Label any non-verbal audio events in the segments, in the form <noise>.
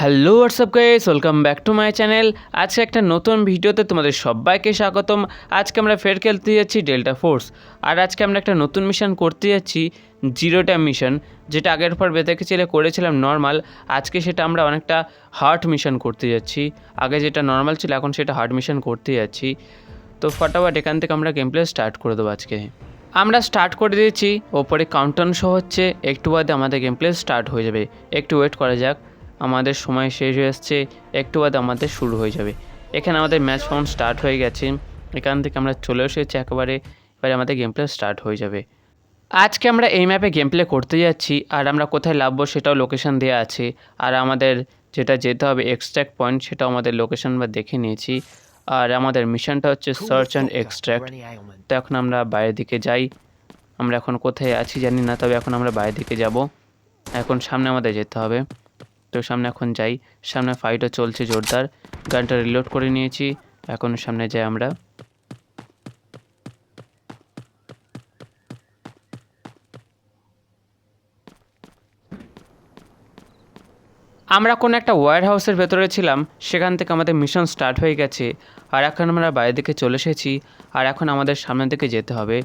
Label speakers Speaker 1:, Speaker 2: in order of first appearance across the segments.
Speaker 1: Hello, what's up guys? Welcome back to my channel. আজকে একটা নতুন ভিডিওতে তোমাদের সবাইকে স্বাগতম। আজকে আমরা ফের খেলতে যাচ্ছি ডেল্টা ফোর্স। আর আজকে আমরা একটা নতুন মিশন করতে যাচ্ছি জিরো ট্যাম মিশন যেটা আগের পর বেতাকে ছেলে করেছিলাম নর্মাল আজকে সেটা আমরা অনেকটা হার্ড মিশন করতে যাচ্ছি। আগে যেটা নর্মাল ছিল, এখন সেটা হার্ড মিশন করতে যাচ্ছি। তো ফটাফট এখান থেকে আমরা গেম প্লে স্টার্ট করে দেবো আজকে। আমরা স্টার্ট করে দিয়েছি, ওপরে কাউন্টার শো হচ্ছে। একটু বাদে আমাদের গেম প্লে স্টার্ট হয়ে যাবে। একটু ওয়েট করা যাক। আমাদের সময় শেষ হয়ে আসছে একটু বাদে আমাদের শুরু হয়ে যাবে। এখানে আমাদের ম্যাচ ফাউন্ড স্টার্ট হয়ে গেছে। এখান থেকে আমরা চলে এসেছি একেবারে এবারে আমাদের গেম প্লে স্টার্ট হয়ে যাবে। আজকে আমরা এই ম্যাপে গেম প্লে করতে যাচ্ছি আর আমরা কোথায় লাভবো সেটাও লোকেশন দেওয়া আছে। আর আমাদের যেটা যেতে হবে এক্সট্র্যাক্ট পয়েন্ট সেটাও আমাদের লোকেশন বা দেখে নিয়েছি। আর আমাদের মিশনটা হচ্ছে সার্চ অ্যান্ড এক্সট্র্যাক্ট তো এখন আমরা বাইরের দিকে যাই। আমরা এখন কোথায় আছি জানি না তবে এখন আমরা বাইরের দিকে যাব। এখন সামনে আমাদের যেতে হবে। তো সামনে এখন যাই। সামনে ফাইটও চলছে জোরদার। গানটা রিলোড করে নিয়েছি। এখন সামনে যাই আমরা। আমরা কোনো একটা ওয়ার হাউসের ভেতরে ছিলাম, সেখান থেকে আমাদের মিশন স্টার্ট হয়ে গেছে। আর এখন আমরা বাইরের দিকে চলে এসেছি। আর এখন আমাদের সামনের দিকে যেতে হবে।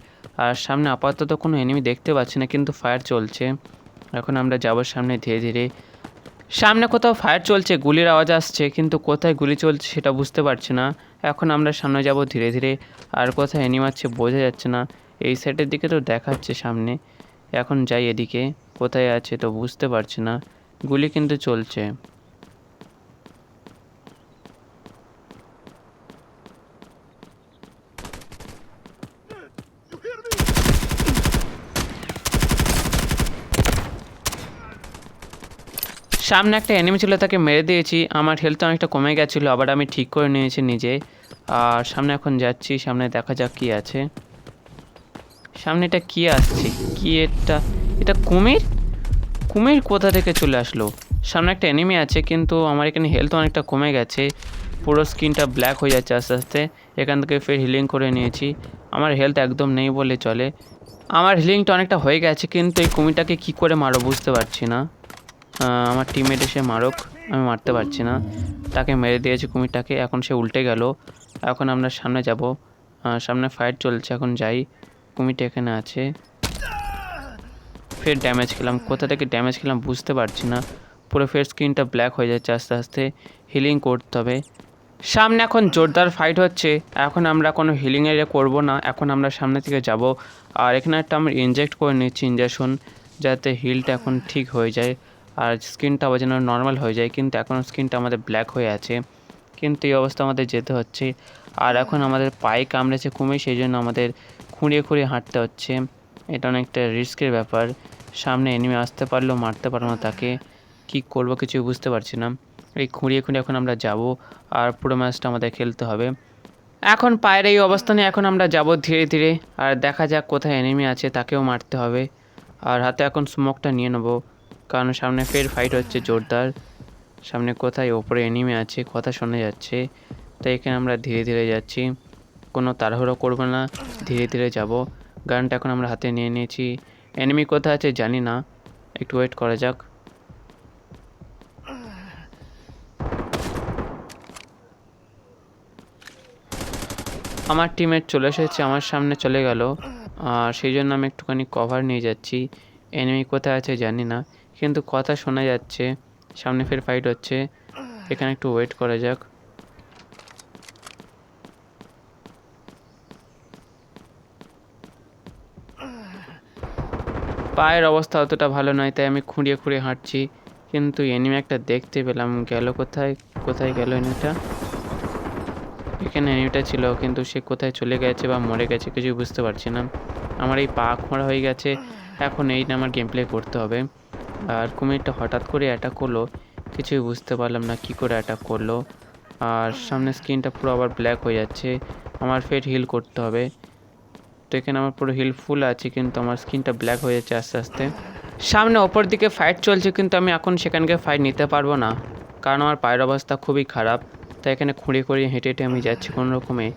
Speaker 1: আর সামনে আপাতত কোনো এনিমি দেখতে পাচ্ছি না, কিন্তু ফায়ার চলছে। এখন আমরা যাব সামনে ধীরে ধীরে। সামনে কোথাও ফায়ার চলছে, গুলির আওয়াজ আসছে, কিন্তু কোথায় গুলি চলছে সেটা বুঝতে পারছি না। এখন আমরা সামনে যাব ধীরে ধীরে, আর কোথায় এনিমাচ্ছে বোঝা যাচ্ছে না। এই সাইডের দিকে তো দেখাচ্ছে সামনে। এখন যাই এদিকে, কোথায় আছে তো বুঝতে পারছি না। গুলি কিন্তু চলছে। সামনে একটা এনিমি ছিল, তাকে মেরে দিয়েছি। আমার হেলথ অনেকটা কমে গেছিল, আবার আমি ঠিক করে নিয়েছি নিজে। আর সামনে এখন যাচ্ছি, সামনে দেখা যাক কি আছে। সামনে এটা কী আসছে? কি এটা? এটা কুমির? কুমির কোথা থেকে চলে আসলো? সামনে একটা এনিমি আছে, কিন্তু আমার এখানে হেলথ অনেকটা কমে গেছে। পুরো স্কিনটা ব্ল্যাক হয়ে যাচ্ছে আস্তে আস্তে। এখান থেকে ফের হিলিং করে নিয়েছি। আমার হেলথ একদম নেই বলে চলে। আমার হিলিংটা অনেকটা হয়ে গেছে, কিন্তু এই কুমিরটাকে কী করে মারো বুঝতে পারছি না। আমার টিমমেট এসে মারুক, আমি মারতে পারছি না। তাকে মেরে দিয়েছি কুমিরটাকে, এখন সে উল্টে গেল। এখন আমরা সামনে যাব। সামনে ফাইট চলছে, এখন যাই। কুমিরটা এখানে আছে। ফের ড্যামেজ খেলাম। কোথা থেকে ড্যামেজ খেলাম বুঝতে পারছি না। পুরো ফের স্ক্রিনটা ব্ল্যাক হয়ে যাচ্ছে আস্তে আস্তে। হিলিং করতে হবে। সামনে এখন জোরদার ফাইট হচ্ছে। এখন আমরা কোনো হিলিং এরিয়া করব না। এখন আমরা সামনে থেকে যাব। আর এখানে একটা আমরা ইনজেক্ট করে নিচ্ছি ইঞ্জেকশন যাতে হিলটা এখন ঠিক হয়ে যায়। আর স্কিনটা আবার যেন নর্মাল হয়ে যায়। কিন্তু এখন স্কিনটা আমাদের ব্ল্যাক হয়ে আছে। কিন্তু এই অবস্থা আমাদের যেতে হচ্ছে। আর এখন আমাদের পায়ে কামড়েছে কুমির সেই জন্য আমাদের খুঁড়িয়ে খুঁড়িয়ে হাঁটতে হচ্ছে। এটা অনেকটা রিস্কের ব্যাপার। সামনে এনিমি আসতে পারলেও মারতে পারব না তাকে। কী করব কিছু বুঝতে পারছি না। এই খুঁড়িয়ে খুঁড়িয়ে এখন আমরা যাব। আর পুরো ম্যাচটা আমাদের খেলতে হবে। এখন পায়ের এই অবস্থানে এখন আমরা যাব ধীরে ধীরে। আর দেখা যাক কোথায় এনিমি আছে তাকেও মারতে হবে। আর হাতে এখন স্মোকটা নিয়ে নেব। কারণ সামনে ফের ফাইট হচ্ছে জোরদার। সামনে কোথায় ওপরে এনিমি আছে, কথা শোনা যাচ্ছে। তাই এখানে আমরা ধীরে ধীরে যাচ্ছি। কোনো তাড়াহুড়ো করব না, ধীরে ধীরে যাব। গানটা এখন আমরা হাতে নিয়ে নিয়েছি। এনিমি কোথায় আছে জানি না। একটু ওয়েট করা যাক। আমার টিমের চলে এসেছে, আমার সামনে চলে গেল। আর সেই জন্য আমি একটুখানি কভার নিয়ে যাচ্ছি। এনিমি কোথায় আছে জানি না। কিন্তু কথা শোনা যাচ্ছে। সামনে ফের ফাইট হচ্ছে। এখানে একটু ওয়েট করা যাক। পায়ের অবস্থা অতটা ভালো নয়, তাই আমি খুঁড়িয়ে খুঁড়িয়ে হাঁটছি। কিন্তু এনিমি একটা দেখতে পেলাম। গেল কোথায়? কোথায় গেল এনিমিটা এখানে এনিমিটা ছিল, কিন্তু সে কোথায় চলে গেছে বা মরে গেছে কিছু বুঝতে পারছি না। আমার এই পা খোঁড়া হয়ে গেছে। এখন এই আমার গেম প্লে করতে হবে। আর কুমিরটা হঠাৎ করে অ্যাটাক করল, কিছুই বুঝতে পারলাম না কি করে অ্যাটাক করল। আর সামনে স্কিনটা পুরো আবার ব্ল্যাক হয়ে যাচ্ছে, আমার ফের হিল করতে হবে। তো এখানে আমার পুরো হিল ফুল আছে, কিন্তু আমার স্কিনটা ব্ল্যাক হয়ে যাচ্ছে আস্তে আস্তে। সামনে ওপর দিকে ফাইট চলছে, কিন্তু আমি এখন সেখানকে ফাইট নিতে পারব না, কারণ আমার পায়ের অবস্থা খুবই খারাপ। তাই এখানে খুঁড়িয়ে খুঁড়িয়ে হেঁটে হেঁটে আমি যাচ্ছি কোনো রকমে।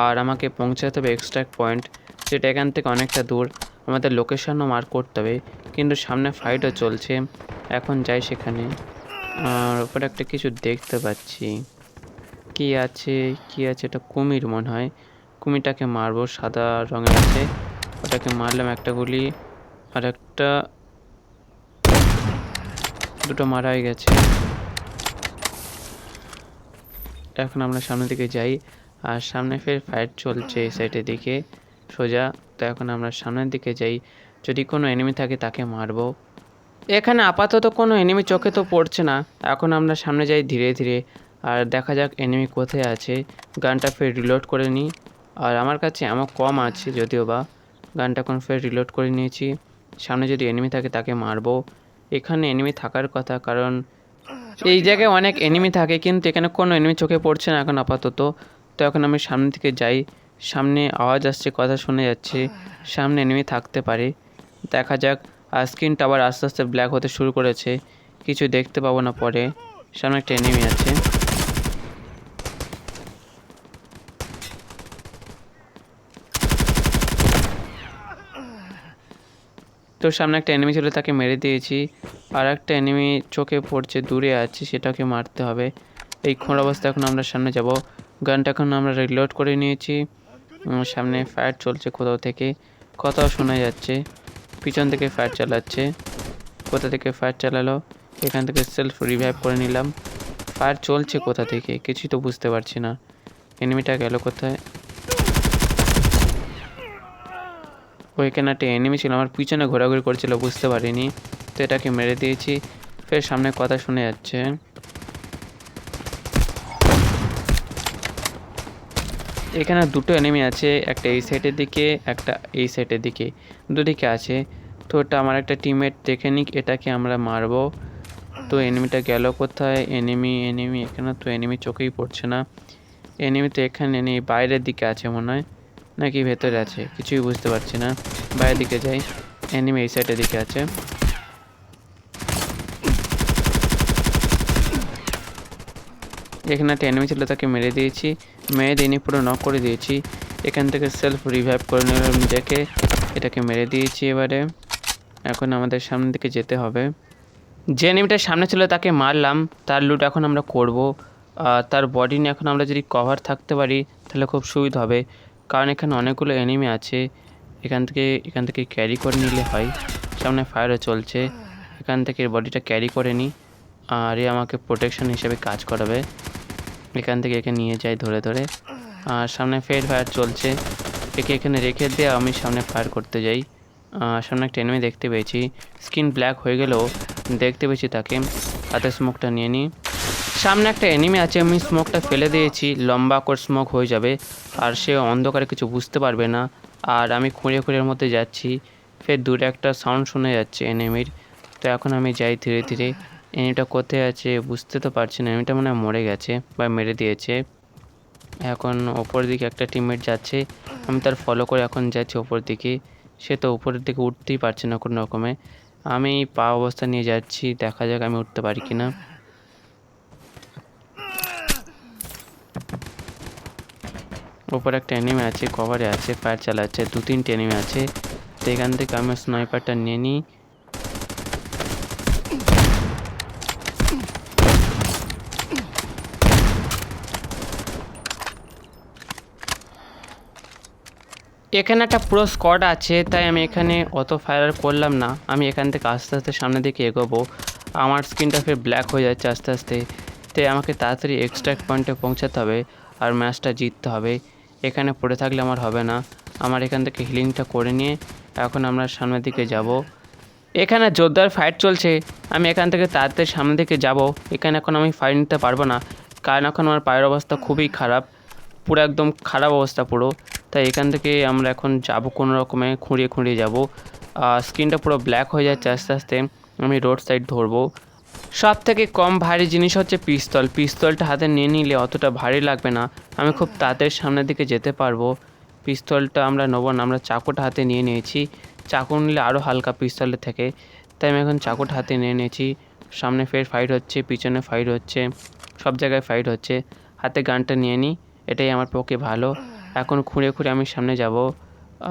Speaker 1: আর আমাকে পৌঁছাতে হবে এক্সট্রাক্ট পয়েন্ট যেটা এখান থেকে অনেকটা দূর। আমাদের লোকেশনও মার্ক করতে হবে, কিন্তু সামনে ফাইটও চলছে। এখন যাই সেখানে। আর ওপরে একটা কিছু দেখতে পাচ্ছি। কি আছে? কি আছে? এটা কুমির মনে হয়। কুমিরটাকে মারবো, সাদা রঙের আছে। ওটাকে মারলাম একটা গুলি, আর একটা দুটো মারা হয়ে গেছে। এখন আমরা সামনের দিকে যাই, আর সামনে ফের ফাইট চলছে এই সাইডের দিকে। সোজা, তো এখন আমরা সামনের দিকে যাই। যদি কোনো এনিমি থাকে তাকে মারবো। এখানে আপাতত কোনো এনিমি চোখে তো পড়ছে না। এখন আমরা সামনে যাই ধীরে ধীরে। আর দেখা যাক এনিমি কোথায় আছে। গানটা ফের রিলোড করে নিই আর আমার কাছে আমার কম আছে যদিও বা। গানটা এখন ফের রিলোড করে নিয়েছি। সামনে যদি এনিমি থাকে তাকে মারবো। এখানে এনিমি থাকার কথা, কারণ এই জায়গায় অনেক এনিমি থাকে, কিন্তু এখানে কোনো এনিমি চোখে পড়ছে না এখন আপাতত। তো এখন আমি সামনে থেকে যাই। সামনে আওয়াজ আসছে, কথা শোনা যাচ্ছে, সামনে এনিমি থাকতে পারে। দেখা যাক আর স্ক্রিনটা আবার আস্তে আস্তে ব্ল্যাক হতে শুরু করেছে। কিছু দেখতে পাবো না পরে। সামনে একটা এনিমি আছে। তো সামনে একটা এনিমি ছিল, তাকে মেরে দিয়েছি। আর একটা এনিমি চোখে পড়ছে, দূরে আছে, সেটাকে মারতে হবে। এই খোঁড় অবস্থা এখন আমরা সামনে যাব। গানটা এখন আমরা রিলোড করে নিয়েছি। সামনে ফায়ার চলছে কোথাও থেকে। কথাও শোনা যাচ্ছে। পিছন থেকে ফায়ার চালাচ্ছে। কোথা থেকে ফায়ার চালালো? এখান থেকে সেলফ রিভাইভ করে নিলাম। ফায়ার চলছে কোথা থেকে? কিছুই তো বুঝতে পারছি না। এনিমিটা গেল কোথায়? ওইখানে একটা এনিমি ছিল। আমার পিছনে ঘোরাঘুরি করছিল, বুঝতে পারিনি। তো এটাকে মেরে দিয়েছি। ফের সামনে কথা শুনে যাচ্ছে। এখানে দুটো এনিমি আছে, একটা এই সাইডের দিকে, একটা এই সাইডের দিকে। দুদিকে আছে। তো ওটা আমার একটা টিমমেট দেখে নিক, এটাকে আমরা মারবো। তো এনিমিটা গেল কোথায়? এনিমি এনিমি এখানে তো এনিমি চোখেই পড়ছে না। এনিমি তো এখানে নেই, বাইরের দিকে আছে মনে হয়। নাকি ভেতরে আছে? কিছুই বুঝতে পারছি না। বাইরের দিকে যাই। এনিমি এই সাইডের দিকে আছে। এখানে একটা এনিমি ছিল, তাকে মেরে দিয়েছি। মেরে দিইনি পুরো নক করে দিয়েছি। এখান থেকে সেলফ রিভাইভ করে নিলাম নিজেকে এটাকে মেরে দিয়েছি এবারে। এখন আমাদের সামনের দিকে যেতে হবে। যে এনিমিটার সামনে ছিল তাকে মারলাম, তার লুট এখন আমরা করব। তার বডি নিয়ে এখন আমরা যদি কভার থাকতে পারি, তাহলে খুব সুবিধা হবে। কারণ এখানে অনেকগুলো এনিমি আছে। এখান থেকে এখান থেকে ক্যারি করে নিলে হয়। সামনে ফায়ারও চলছে। এখান থেকে বডিটা ক্যারি করে নিই আর এ আমাকে প্রোটেকশন হিসেবে কাজ করাবে। এখান থেকে একে নিয়ে যাই ধরে ধরে। আর সামনে ফের ফায়ার চলছে। একে এখানে রেখে দিয়ে আমি সামনে ফায়ার করতে যাই। সামনে একটা এনিমি দেখতে পেয়েছি। স্কিন ব্ল্যাক হয়ে গেলেও দেখতে পেয়েছি তাকে। হাতে স্মোকটা নিয়ে নিই সামনে একটা এনিমি আছে, আমি স্মোকটা ফেলে দিয়েছি। লম্বা করে স্মোক হয়ে যাবে। আর সে অন্ধকারে কিছু বুঝতে পারবে না। আর আমি খুঁড়ে খুঁড়ের মধ্যে যাচ্ছি। ফের দূরে একটা সাউন্ড শোনা যাচ্ছে এনিমির তো এখন আমি যাই ধীরে ধীরে। এনিমিটা কোথায় আছে বুঝতে তো পারছি না। এনিমিটা মনে হয় মরে গেছে বা মেরে দিয়েছে। এখন ওপর দিকে একটা টিমমেট যাচ্ছে। আমি তার ফলো করে এখন যাচ্ছি ওপর দিকে। সে তো উপরের দিকে উঠতেই পারছে না কোনো রকমে। আমি পা অবস্থা নিয়ে যাচ্ছি, দেখা যাক আমি উঠতে পারি কি না ওপরে একটা এনিমি আছে কভারে আছে ফায়ার চালাচ্ছে দু তিনটে এনিমি আছে। তো এখান থেকে আমি স্নাইপারটা নিয়ে নিই। এখানে একটা পুরো স্কট আছে, তাই আমি এখানে অত ফায়ার করলাম না। আমি এখান থেকে আস্তে আস্তে সামনের দিকে এগোবো। আমার স্ক্রিনটা ফের ব্ল্যাক হয়ে যাচ্ছে আস্তে আস্তে। তাই আমাকে তাড়াতাড়ি এক্সট্রাক্ট পয়েন্টে পৌঁছাতে হবে আর ম্যাচটা জিততে হবে। এখানে পড়ে থাকলে আমার হবে না। আমার এখান থেকে হিলিংটা করে নিয়ে এখন আমরা সামনের দিকে যাব। এখানে জোরদার ফাইট চলছে। আমি এখান থেকে তাড়াতাড়ি সামনের দিকে যাব। এখানে এখন আমি ফাইট নিতে পারব না। কারণ এখন আমার পায়ের অবস্থা খুবই খারাপ। পুরো একদম খারাপ অবস্থা পুরো। তাই এখান থেকে আমরা এখন যাব কোনো রকমে, খুঁড়িয়ে খুঁড়িয়ে যাব। স্ক্রিনটা পুরো ব্ল্যাক হয়ে যাচ্ছে আস্তে আস্তে, আমি রোড সাইড ধরবো। সব থেকে কম ভারী জিনিস হচ্ছে পিস্তল। পিস্তলটা হাতে নিয়ে নিলে অতটা ভারী লাগবে না। আমি খুব তাড়াতাড়ি সামনের দিকে যেতে পারব। পিস্তলটা আমরা নেব না, আমরা চাকুটা হাতে নিয়ে নিয়েছি। চাকু নিলে আরও হালকা পিস্তলের থেকে, তাই আমি এখন চাকুটা হাতে নিয়ে নিয়েছি। সামনে ফের ফাইট হচ্ছে, পিছনে ফাইট হচ্ছে, সব জায়গায় ফাইট হচ্ছে। হাতে গানটা নিয়ে নিই এটাই আমার পক্ষে ভালো। এখন খুঁড়ে খুঁড়ে আমি সামনে যাব।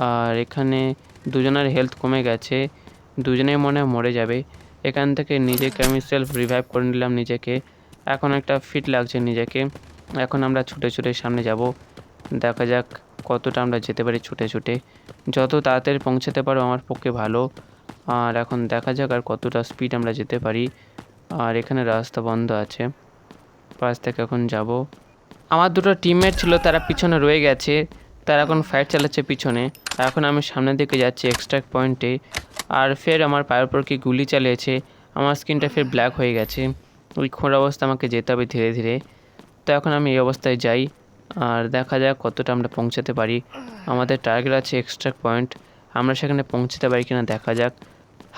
Speaker 1: আর এখানে দুজনের হেলথ কমে গেছে, দুজনেই মনে মরে যাবে। এখান থেকে নিজেকে আমি সেলফ রিভাইভ করে নিলাম নিজেকে। এখন একটা ফিট লাগছে নিজেকে। এখন আমরা ছুটে ছুটে সামনে যাব। দেখা যাক কতটা আমরা যেতে পারি ছুটে ছুটে। যত তাড়াতাড়ি পৌঁছাতে পারো আমার পক্ষে ভালো। আর এখন দেখা যাক আর কতটা স্পিড আমরা যেতে পারি। আর এখানে রাস্তা বন্ধ আছে। পাশ থেকে এখন যাব। আমার দুটো টিমমেট ছিল, তারা পিছনে রয়ে গেছে। তারা এখন ফাইট চালাচ্ছে পিছনে। আর এখন আমি সামনের দিকে যাচ্ছি এক্সট্রাক্ট পয়েন্টে আর ফের আমার পায়ের উপর কি গুলি চালিয়েছে, আমার স্কিনটা ফের ব্ল্যাক হয়ে গেছে। ওই খোঁড় অবস্থা আমাকে যেতে হবে ধীরে ধীরে। তো এখন আমি এই অবস্থায় যাই। আর দেখা যাক কতটা আমরা পৌঁছাতে পারি। আমাদের টার্গেট আছে এক্সট্রাক্ট পয়েন্ট আমরা সেখানে পৌঁছাতে পারি কিনা দেখা যাক।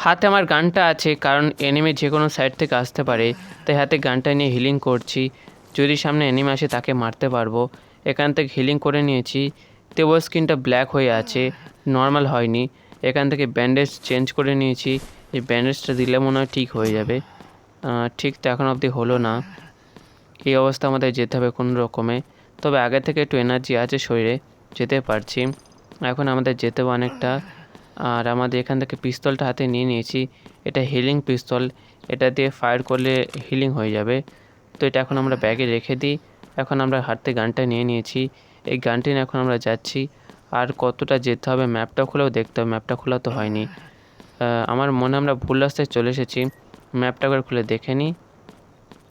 Speaker 1: হাতে আমার গানটা আছে, কারণ এনিমি যে কোনো সাইড থেকে আসতে পারে। তাই হাতে গানটা নিয়ে হিলিং করছি। যদি সামনে এনিমি আসে তাকে মারতে পারব। এখান থেকে হিলিং করে নিয়েছি। তবুও স্কিনটা ব্ল্যাক হয়ে আছে নর্মাল হয়নি। এখান থেকে ব্যান্ডেজ চেঞ্জ করে নিয়েছি। এই ব্যান্ডেজটা দিলে মনে হয় ঠিক হয়ে যাবে। ঠিক তো এখন অবধি হলো না। এই অবস্থা আমাদের যেতে হবে কোনো রকমে। তবে আগে থেকে একটু এনার্জি আছে শরীরে, যেতে পারছি। এখন আমাদের যেতে হবে অনেকটা। আর আমাদের এখান থেকে পিস্তলটা হাতে নিয়ে নিয়েছি। এটা হিলিং পিস্তল। এটা দিয়ে ফায়ার করলে হিলিং হয়ে যাবে। তো এটা এখন আমরা ব্যাগে রেখে দিই। এখন আমরা হাতে গানটা নিয়ে নিয়েছি। এই গানটি নিয়ে এখন আমরা যাচ্ছি। আর কতটা যেতে হবে ম্যাপটা খুলেও দেখতে হবে। ম্যাপটা খোলা তো হয়নি। আমার মনে আমরা ভুল রাস্তায় চলে এসেছি। ম্যাপটা একবার খুলে দেখে নিই।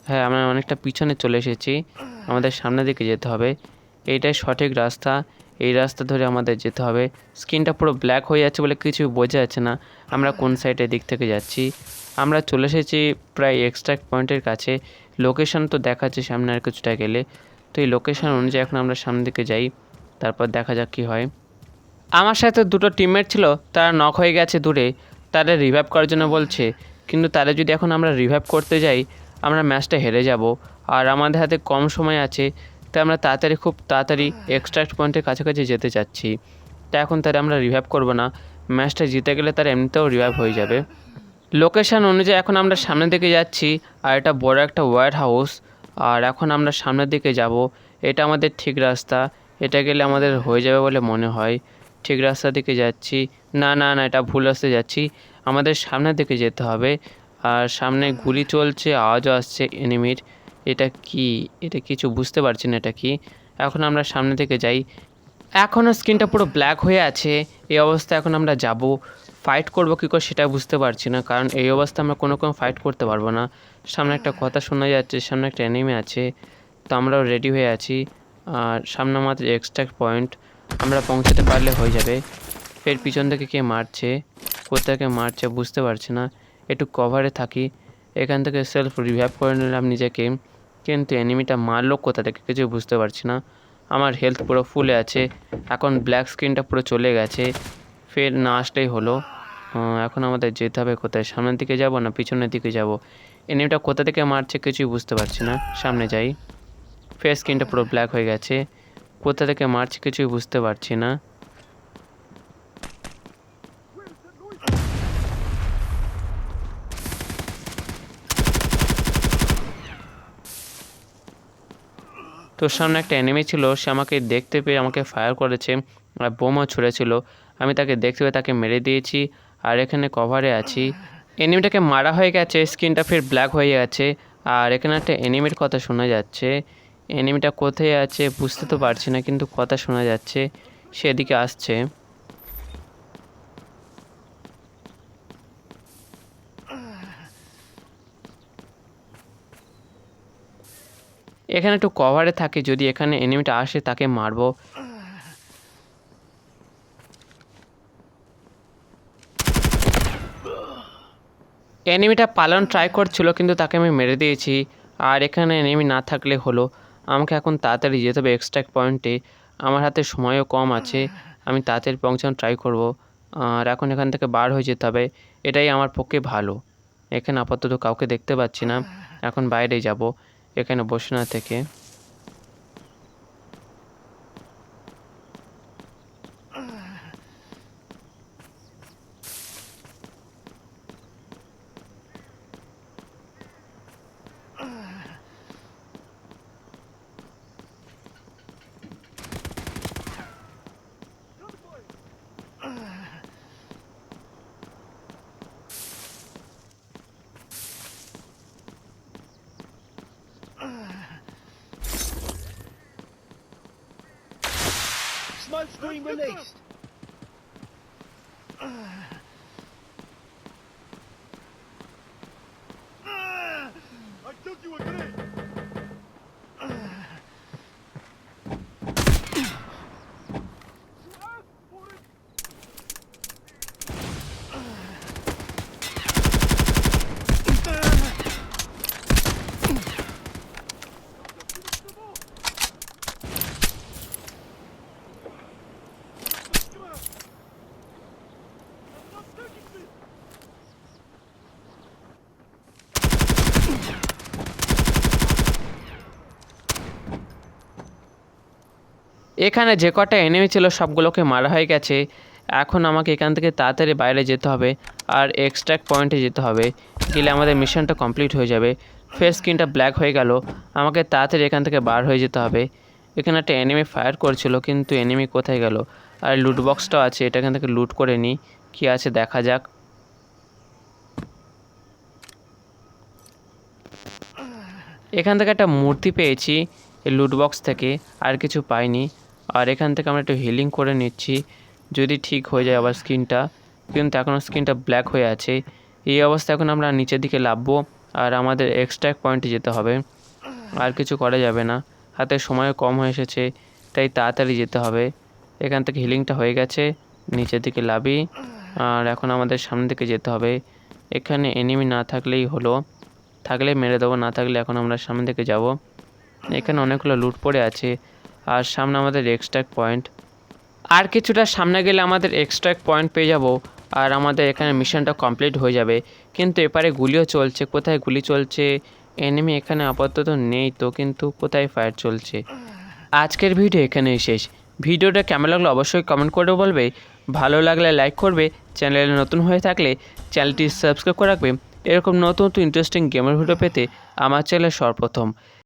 Speaker 1: হ্যাঁ আমরা অনেকটা পিছনে চলে এসেছি। আমাদের সামনের দিকে যেতে হবে। এইটাই সঠিক রাস্তা। এই রাস্তা ধরে আমাদের যেতে হবে। স্ক্রিনটা পুরো ব্ল্যাক হয়ে যাচ্ছে বলে কিছু বোঝা যাচ্ছে না। আমরা কোন সাইডের দিক থেকে যাচ্ছি। আমরা চলে এসেছি প্রায় এক্সট্রাক্ট পয়েন্টের কাছে। লোকেশন তো দেখাচ্ছে সামনে আর কিছুটা গেলে। তো এই লোকেশন অনুযায়ী এখন আমরা সামনের দিকে যাই, তারপর দেখা যাক কী হয়। আমার সাথে দুটো টিমমেট ছিল, তারা নক হয়ে গেছে দূরে, তারা রিভাইভ করার জন্য বলছে, কিন্তু তারা যদি এখন আমরা রিভাইভ করতে যাই, আমরা ম্যাচটা হেরে যাব। আর আমাদের হাতে কম সময় আছে, তাই আমরা তাড়াতাড়ি খুব তাড়াতাড়ি এক্সট্রাক্ট পয়েন্টের কাছাকাছি যেতে চাচ্ছি। তাই এখন তারা আমরা রিভাইভ করব না ম্যাচটা জিতে গেলে তারা এমনিতেও রিভাইভ হয়ে যাবে। লোকেশন অনুযায়ী এখন আমরা সামনের দিকে যাচ্ছি, আর এটা বড় একটা ওয়ার হাউস আর এখন আমরা সামনের দিকে যাব। এটা আমাদের ঠিক রাস্তা, এটা গেলে আমাদের হয়ে যাবে বলে মনে হয়। ঠিক রাস্তা দিকে যাচ্ছি। না না না, এটা ভুল রাস্তায় যাচ্ছি। আমাদের সামনের দিকে যেতে হবে। আর সামনে গুলি চলছে, আওয়াজও আসছে এনিমির এটা কি? এটা কিছু বুঝতে পারছি না, এটা কি? এখন আমরা সামনে থেকে যাই। এখনও স্ক্রিনটা পুরো ব্ল্যাক হয়ে আছে। এই অবস্থায় এখন আমরা যাব। ফাইট করব কী করে সেটা বুঝতে পারছি না। কারণ এই অবস্থা আমরা কোনো কোনো ফাইট করতে পারব না। সামনে একটা কথা শোনা যাচ্ছে, সামনে একটা এনিমি আছে, তো আমরাও রেডি হয়ে আছি। আর সামনে আমাদের এক্সট্রাক্ট পয়েন্ট আমরা পৌঁছাতে পারলে হয়ে যাবে। ফের পিছন থেকে কে মারছে, কোথা থেকে মারছে বুঝতে পারছি না। একটু কভারে থাকি। এখান থেকে সেলফ রিভাইভ করে নিলাম নিজেকে। কিন্তু এনিমিটা মারলো কোথা থেকে কিছু বুঝতে পারছি না। আমার হেলথ পুরো ফুলে আছে। এখন ব্ল্যাক স্ক্রিনটা পুরো চলে গেছে। ফের না আসলেই হলো। এখন আমাদের যেতে হবে কোথায়? সামনের দিকে যাব না পিছনের দিকে যাব? এনিমিটা কোথা থেকে মারছে কিছুই বুঝতে পারছি না। সামনে যাই। ফের স্ক্রিনটা পুরো ব্ল্যাক হয়ে গেছে। কোথা থেকে মারছে কিছুই বুঝতে পারছি না। তোর সামনে একটা এনিমি ছিল, সে আমাকে দেখতে পেয়ে আমাকে ফায়ার করেছে, আর বোমও ছুঁড়েছিল। আমি তাকে দেখতে পেয়ে তাকে মেরে দিয়েছি, আর এখানে কভারে আছি। এনিমিটাকে মারা হয়ে গেছে স্কিনটা ফের ব্ল্যাক হয়ে গেছে আর এখানে একটা এনিমির কথা শোনা যাচ্ছে। এনিমিটা কোথায় আছে বুঝতে তো পারছি না, কিন্তু কথা শোনা যাচ্ছে, সেদিকে আসছে। এখানে একটু কভারে থাকে, যদি এখানে এনিমিটা আসে তাকে মারবো। এনিমিটা পালন ট্রাই করছিল, কিন্তু তাকে আমি মেরে দিয়েছি। আর এখানে এনিমি না থাকলে হলো। আমাকে এখন তাড়াতাড়ি যেতে হবে এক্সট্রাক্ট পয়েন্টে আমার হাতে সময়ও কম আছে। আমি তাড়াতাড়ি পৌঁছানো ট্রাই করব। আর এখন এখান থেকে বার হয়ে যেতে হবে। এটাই আমার পক্ষে ভালো। এখানে আপাতত কাউকে দেখতে পাচ্ছি না। এখন বাইরে যাব। এখানে বসে না থেকে।
Speaker 2: Smoke screen released. <sighs>
Speaker 3: I took you again.
Speaker 1: এখানে যে কটা এনিমি ছিল সবগুলোকে মারা হয়ে গেছে। এখন আমাকে এখান থেকে তাড়াতাড়ি বাইরে যেতে হবে আর এক্সট্রাক্ট পয়েন্টে যেতে হবে। গেলে আমাদের মিশনটা কমপ্লিট হয়ে যাবে। ফেস স্ক্রিনটা ব্ল্যাক হয়ে গেল। আমাকে তাড়াতাড়ি এখান থেকে বার হয়ে যেতে হবে। এখানে একটা এনিমি ফায়ার করছিল, কিন্তু এনিমি কোথায় গেল? আর লুট বক্সটাও আছে, এটা এখান থেকে লুট করে নিই কী আছে দেখা যাক। এখান থেকে একটা মূর্তি পেয়েছি এই লুট বক্স থেকে। আর কিছু পাইনি। আর এখান থেকে আমরা একটু হিলিং করে নিচ্ছি। যদি ঠিক হয়ে যায় আবার স্কিনটা, কিন্তু এখনও স্কিনটা ব্ল্যাক হয়ে আছে। এই অবস্থায় এখন আমরা নিচের দিকে লাভবো আর আমাদের এক্সট্রাক্ট পয়েন্টে যেতে হবে। আর কিছু করা যাবে না। হাতে সময় কম হয়ে এসেছে, তাই তাড়াতাড়ি যেতে হবে। এখান থেকে হিলিংটা হয়ে গেছে, নিচের দিকে লাভি আর এখন আমাদের সামনের দিকে যেতে হবে। এখানে এনিমি না থাকলেই হলো। থাকলে মেরে দেবো, না থাকলে এখন আমরা সামনে দিকে যাব। এখানে অনেকগুলো লুট পড়ে আছে। আর সামনে আমাদের এক্সট্রাক্ট পয়েন্ট আর কিছুটা সামনে গেলে আমাদের এক্সট্রাক্ট পয়েন্ট পেয়ে যাব, আর আমাদের এখানে মিশনটা কমপ্লিট হয়ে যাবে। কিন্তু এপারে গুলিও চলছে, কোথায় গুলি চলছে? এনিমি এখানে আপাতত নেই তো, কিন্তু কোথায় ফায়ার চলছে? আজকের ভিডিও এখানেই শেষ। ভিডিওটা কেমন লাগল অবশ্যই কমেন্ট করে বলবে। ভালো লাগলে লাইক করবে। চ্যানেলে নতুন হয়ে থাকলে চ্যানেলটি সাবস্ক্রাইব করে রাখবে। এরকম নতুন নতুন ইন্টারেস্টিং গেমের ভিডিও পেতে আমার চ্যানেল সর্বপ্রথম।